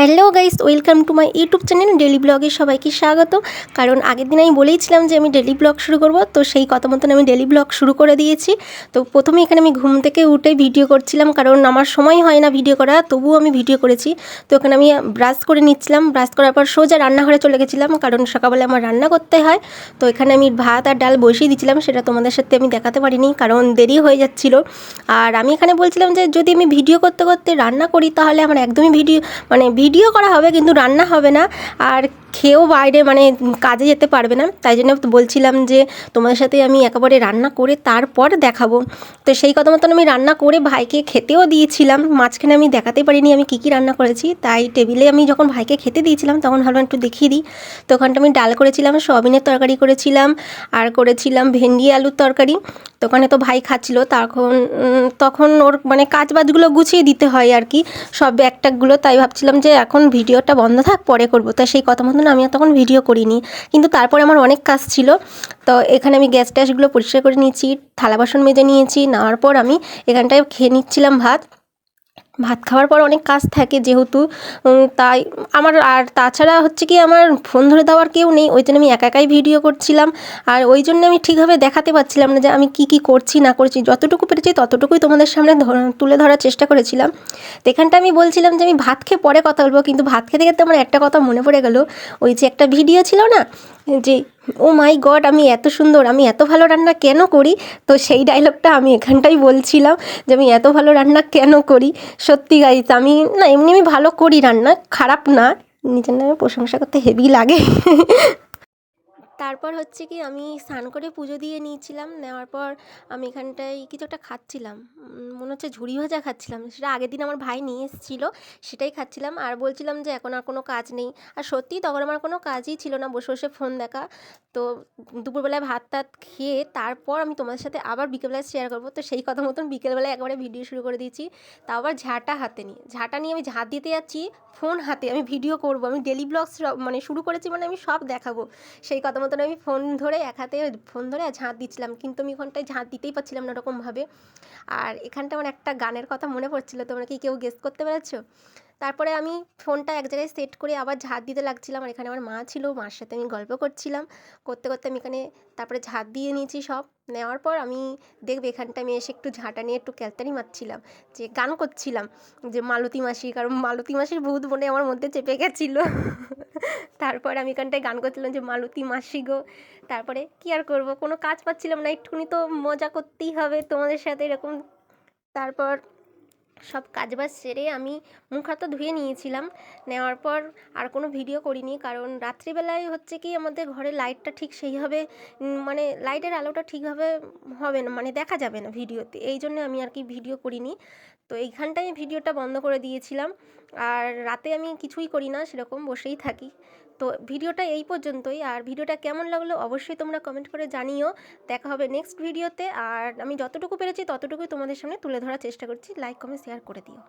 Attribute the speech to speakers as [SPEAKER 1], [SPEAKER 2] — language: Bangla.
[SPEAKER 1] Hello guys, welcome to my YouTube channel daily ব্লগে সবাইকে স্বাগত। কারণ আগের দিন আমি বলেইছিলাম যে আমি ডেলি ব্লগ শুরু করব, তো সেই কথা মতন আমি ডেলি ব্লগ শুরু করে দিয়েছি। তো প্রথমে এখানে আমি ঘুম থেকে উঠে ভিডিও করছিলাম, কারণ আমার সময় হয় না ভিডিও করা, তবুও আমি ভিডিও করেছি। তো এখানে আমি ব্রাশ করে নিচ্ছিলাম, ব্রাশ করার পর সোজা রান্নাঘরে চলে গেছিলাম, কারণ সকালবেলা আমার রান্না করতে হয়। তো এখানে আমি ভাত আর ডাল বসিয়ে দিয়েছিলাম সেটা তোমাদের সাথে আমি দেখাতে পারিনি, কারণ দেরি হয়ে যাচ্ছিল। আর আমি এখানে বলছিলাম যে যদি আমি ভিডিও করতে করতে রান্না করি, তাহলে আমার একদমই ভিডিও মানে করা হবে, কিন্তু রান্না হবে না। আর খেয়েও বাইরে মানে কাজে যেতে পারবে না। তাই জন্য বলছিলাম যে, তোমাদের সাথে আমি একেবারে রান্না করে তারপর দেখাবো। তো সেই কথা মতন আমি রান্না করে ভাইকে খেতেও দিয়েছিলাম। মাঝখানে আমি দেখাতে পারিনি আমি কী কী রান্না করেছি। তাই টেবিলে আমি যখন ভাইকে খেতে দিয়েছিলাম, তখন ভাবলাম একটু দেখিয়ে দিই। তো ওখানটা আমি ডাল করেছিলাম, সয়াবিনের তরকারি করেছিলাম, আর করেছিলাম ভেন্ডি আলুর তরকারি। তো ওখানে তো ভাই খাচ্ছিল, তখন তখন ওর মানে কাজ বাজগুলো গুছিয়ে দিতে হয় আর কি, সব ব্যাগ তাই ভাবছিলাম যে এখন ভিডিওটা বন্ধ থাক, পরে করব। তা সেই কথা মতন আমি তখন ভিডিও করিনি। কিন্তু তারপরে আমার অনেক কাজ ছিল, তো এখানে আমি গ্যাস ট্যাসগুলো পরিষ্কার করে নিয়েছি, থালা বাসন মেজে নিয়েছি, নেওয়ার পর আমি এখানটায় খেয়ে নিচ্ছিলাম ভাত। ভাত খাওয়ার পর অনেক কাজ থাকে যেহেতু তাই আমার, আর তাছাড়া হচ্ছে কি আমার ফোন ধরে দেওয়ার কেউ নেই, ওই জন্য আমি একা একাই ভিডিও করছিলাম। আর ওই জন্য আমি ঠিকভাবে দেখাতে পারছিলাম না যে আমি কি কি করছি, না করছি। যতটুকু পেরেছি ততটুকুই তোমাদের সামনে তুলে ধরার চেষ্টা করেছিলাম। তো এখানটা আমি বলছিলাম যে আমি ভাত খেয়ে পরে কথা বলব, কিন্তু ভাত খেতে খেতে আমার একটা কথা মনে পড়ে গেল। ওই যে একটা ভিডিও ছিল না, যে ও মাই গড, আমি এত সুন্দর, আমি এত ভালো রান্না কেন করি? তো সেই ডায়লগটা আমি এখানটাই বলছিলাম যে আমি এত ভালো রান্না কেন করি? সত্যি গাইজ আমি না, এমনি আমি ভালো করি রান্না, খারাপ না। নিজের নামে প্রশংসা করতে হেভি লাগে। তারপর হচ্ছে কি, আমি স্নান করে পুজো দিয়ে নিয়েছিলাম, নেওয়ার পর আমি এখানটায় কিছু একটা খাচ্ছিলাম। মনে হচ্ছে ঝুড়ি ভাজা খাচ্ছিলাম। সেটা আগের দিন আমার ভাই নিয়ে এসেছিল, সেটাই খাচ্ছিলাম। আর বলছিলাম যে এখন আর কোনো কাজ নেই। আর সত্যিই তখন আমার কোনো কাজই ছিল না, বসে বসে ফোন দেখা। তো দুপুরবেলায় ভাত টাত খেয়ে তারপর আমি তোমাদের সাথে আবার বিকেলবেলায় শেয়ার করব। তো সেই কথা মতন বিকেলবেলায় একবারে ভিডিও শুরু করে দিয়েছি। তা আবার ঝাঁটা হাতে নিয়ে। ঝাঁটা নিয়ে আমি ঝাঁট দিতে যাচ্ছি ফোন হাতে আমি ভিডিও করব। আমি ডেলি ব্লগস মানে শুরু করেছি মানে আমি সব দেখাবো। সেই কথা মতন আমি ফোন ধরে এক হাতে ফোন ধরে ঝাঁট দিচ্ছিলাম। কিন্তু আমি ওখানটায় ঝাঁট দিতেই পারছিলাম না ওরকমভাবে। আর এখানটা আমার একটা গানের কথা মনে পড়ছিল। তোমরা কি কেউ গেস করতে পেরেছ? তারপরে আমি ফোনটা এক জায়গায় সেট করে আবার ঝাঁট দিতে লাগছিলাম। আর এখানে আমার মা ছিল, মার সাথে আমি গল্প করছিলাম। করতে করতে আমি এখানে তারপরে ঝাঁট দিয়ে নিয়েছি সব। নেওয়ার পর আমি দেখবে এখানটা আমি এসে একটু ঝাঁটা নিয়ে একটু ক্যালতানি মারছিলাম। যে গান করছিলাম। যে মালতী মাসি, কারণ মালতী মাসির ভূত মনে আমার মধ্যে চেপে গেছিল। তারপর আমি এখানটায় গান করছিলাম যে, মালতী মাসি গো। তারপরে কি আর করব? কোনো কাজ পাচ্ছিলাম না। একটুখানি তো মজা করতেই হবে তোমাদের সাথে এরকম তারপর সব কাজবাজ সেরে আমি মুখ হাত ধুয়ে নিয়েছিলাম। নেওয়ার পর আর কোনো ভিডিও করিনি, কারণ রাত্রিবেলায় হচ্ছে কি আমাদের ঘরে লাইটটা ঠিক সেইভাবে মানে লাইটের আলোটা ঠিকভাবে হবে না মানে দেখা যাবে না ভিডিওতে। এই জন্য আমি আর কি ভিডিও করিনি। তো এইখানটায় ভিডিওটা বন্ধ করে দিয়েছিলাম। আর রাতে আমি কিছুই করি না, সেরকম বসেই থাকি। তো ভিডিওটা এই পর্যন্তই। আর ভিডিওটা কেমন লাগল অবশ্যই তোমরা কমেন্ট করে জানিও। দেখা হবে নেক্সট ভিডিওতে। আর আমি যতটুকু পেরেছি ততটুকুই তোমাদের সামনে তুলে ধরার চেষ্টা করছি। লাইক কমেন্ট শেয়ার করে দিও